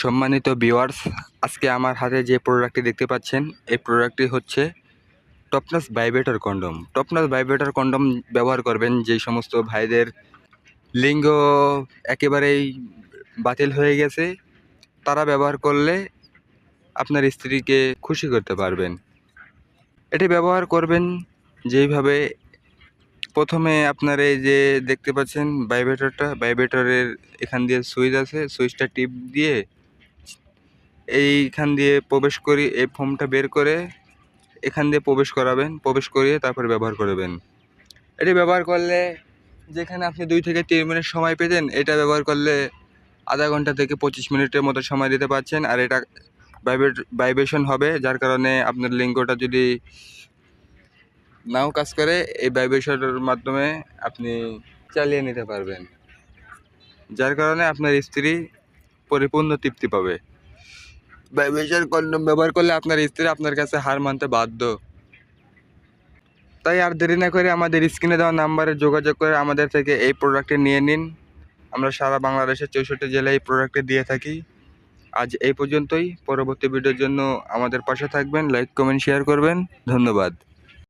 সম্মানিত ভিউয়ার্স আজকে আমার হাতে যে প্রোডাক্টটি দেখতে পাচ্ছেন, এই প্রোডাক্টটি হচ্ছে টপনাস ভাইব্রেটর কন্ডম টপনাস ভাইব্রেটর কন্ডম ব্যবহার করবেন যেই সমস্ত ভাইদের লিঙ্গ একেবারেই বাতিল হয়ে গেছে, তারা ব্যবহার করলে আপনার স্ত্রীকে খুশি করতে পারবেন। এটি ব্যবহার করবেন যেইভাবে প্রথমে আপনার এই যে দেখতে পাচ্ছেন ভাইব্রেটরটা ভাইব্রেটরের এখান দিয়ে সুইচ আছে, সুইচটা টিপ দিয়ে এইখান দিয়ে প্রবেশ করি, এই ফোমটা বের করে এখান দিয়ে প্রবেশ করাবেন, প্রবেশ করিয়ে তারপরে ব্যবহার করবেন। এটি ব্যবহার করলে যেখানে আপনি দুই থেকে তিন মিনিট সময় পেতেন, এটা ব্যবহার করলে আধা ঘণ্টা থেকে পঁচিশ মিনিটের মতো সময় দিতে পারছেন আর এটা ভাইব্রেশন হবে, যার কারণে আপনার লিঙ্গটা যদি নাও কাজ করে, এই ভাইব্রেশনের মাধ্যমে আপনি চালিয়ে নিতে পারবেন। যার কারণে আপনার স্ত্রী পরিপূর্ণ তৃপ্তি পাবে। ভাইব্রেশন কন্ডম ব্যবহার করলে আপনার স্ত্রী আপনার কাছে হার মানতে বাধ্য। তাই আর দেরি না করে আমাদের স্ক্রিনে দেওয়া নাম্বারে যোগাযোগ করে আমাদের থেকে এই প্রোডাক্টটি নিয়ে নিন। আমরা সারা বাংলাদেশের চৌষট্টি জেলায় এই প্রোডাক্টটি দিয়ে থাকি। আজ এই পর্যন্তই। পরবর্তী ভিডিওর জন্য আমাদের পাশে থাকবেন। লাইক কমেন্ট শেয়ার করবেন। ধন্যবাদ।